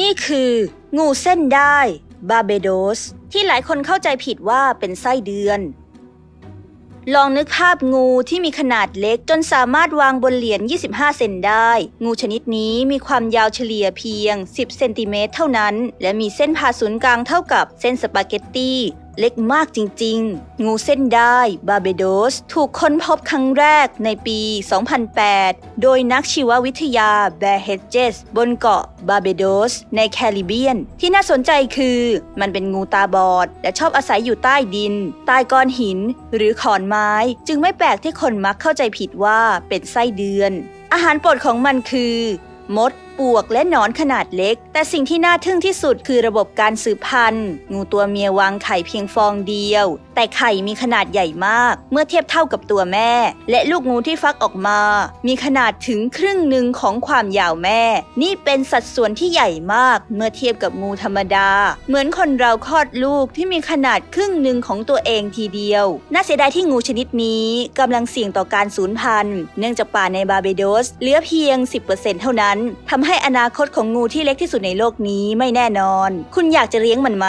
นี่คืองูเส้นได้บาเบโดส ที่หลายคนเข้าใจผิดว่าเป็นไส้เดือน ลองนึกภาพงูที่มีขนาดเล็กจนสามารถวางบนเหรียญ 25 เซนได้ งูชนิดนี้มีความยาวเฉลี่ยเพียง 10 เซนติเมตรเท่านั้น และมีเส้นผ่าศูนย์กลางเท่ากับเส้นสปาเกตตี เล็กมากจริง ๆ งูเส้นได้บาเบโดส ถูกค้นพบครั้งแรกในปี 2008 โดยนักชีววิทยาแบร์เฮดเจสบนเกาะบาเบโดส ในแคริบเบียน ที่น่าสนใจคือมันเป็นงูตาบอด และชอบอาศัยอยู่ใต้ดิน ใต้ก้อนหิน หรือขอนไม้ จึงไม่แปลกที่คนมักเข้าใจผิดว่าเป็นไส้เดือน อาหารโปรดของมันคือ มด ปวกและหนอนขนาดเล็ก แต่สิ่งที่น่าทึ่งที่สุดคือระบบการสืบพันธุ์ งูตัวเมียวางไข่เพียงฟองเดียว แต่ไข่มีขนาดใหญ่มาก เมื่อเทียบเท่ากับตัวแม่ และลูกงูที่ฟักออกมา มีขนาดถึงครึ่งหนึ่งของความยาวแม่ นี่เป็นสัดส่วนที่ใหญ่มาก เมื่อเทียบกับงูธรรมดา เหมือนคนเราคลอดลูกที่มีขนาดครึ่งหนึ่งของตัวเองทีเดียว น่าเสียดายที่งูชนิดนี้กำลังเสี่ยงต่อการสูญพันธุ์ เนื่องจากป่าในบาร์เบโดสเหลือเพียง 10%เท่านั้นทำให้อนาคตของงูที่เล็กที่สุดในโลกนี้ไม่แน่นอน คุณอยากจะเลี้ยงมันไหม